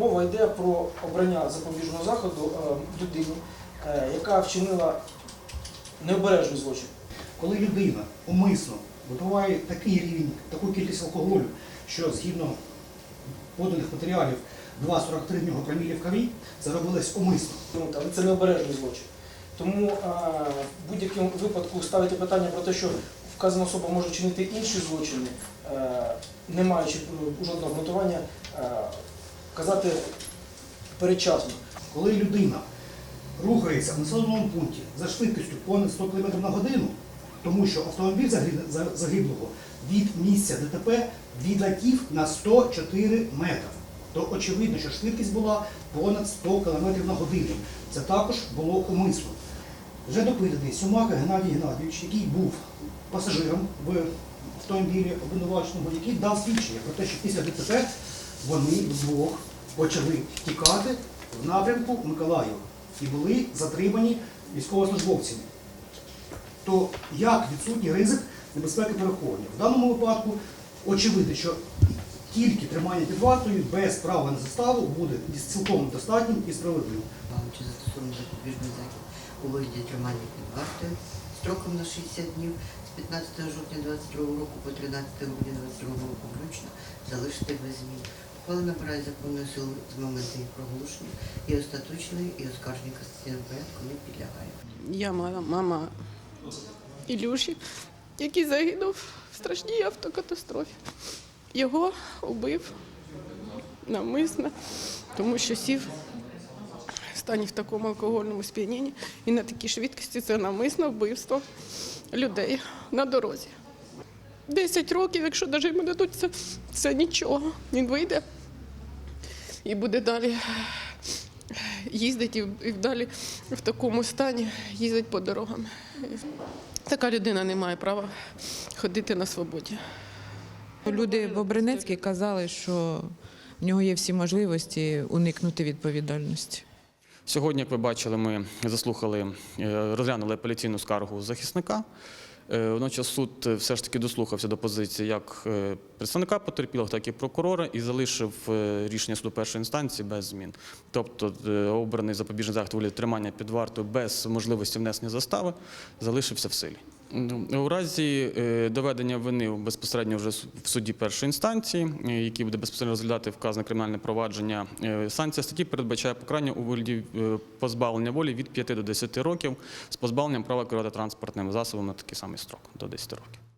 Мова йде про обрання запобіжного заходу е, людині, е, яка вчинила необережний злочин. Коли людина умисно випиває такий рівень, таку кількість алкоголю, що згідно поданих матеріалів 2,43 в нього промілі в крові, це робилось умисно. Але це необережний злочин. Тому е, в будь-якому випадку ставити питання про те, що вказана особа може чинити інші злочини, не маючи жодного обґрунтування, казати передчасно. Коли людина рухається в населеному пункті за швидкістю понад 100 км на годину, тому що автомобіль загиблого від місця ДТП відлетів на 104 метри, то очевидно, що швидкість була понад 100 км на годину. Це також було умисно. Вже допитаний Сюмака Геннадій Геннадійович, який був пасажиром в автомобілі обвинуваченого, який дав свідчення про те, що після ДТП вони вдвох почали тікати в напрямку Миколаєва і були затримані військовослужбовцями. То як відсутній ризик небезпеки переховування? В даному випадку очевидно, що тільки тримання під вартою без права на заставу буде цілком достатнім і справедливим. Чи застосовано запобіжний захід у вигляді тримання під вартою строком на 60 днів з 15 жовтня 22 року по 13 грудня 22 року включно залишити без змін. Ухвала набирає законної сили з моменту їх проголошення і остаточної, і оскарження касаційного порядку не підлягає. Я мама, мама Ілюші, який загинув в страшній автокатастрофі. Його убив навмисно, тому що сів в стані в такому алкогольному сп'янінні і на такій швидкості це навмисно вбивство людей на дорозі. Десять років, якщо навіть йому дадуть, це, це нічого. Він вийде і буде далі їздить і, і далі в такому стані їздить по дорогам. Така людина не має права ходити на свободі. Люди в Обринецькій казали, що в нього є всі можливості уникнути відповідальності. Сьогодні, як ви бачили, ми заслухали, е, розглянули апеляційну скаргу захисника. Е, Водночас суд е, все ж таки дослухався до позиції як е, представника потерпілого, так і прокурора і залишив рішення суду першої інстанції без змін. Тобто обраний запобіжний захід волі тримання під вартою без можливості внесення застави залишився в силі. У разі е, доведення вини безпосередньо вже в суді першої інстанції, е, який буде безпосередньо розглядати вказане кримінальне провадження, е, санкція статті передбачає покарання у вигляді позбавлення волі від 5 до 10 років з позбавленням права керувати транспортним засобами на такий самий строк до 10 років.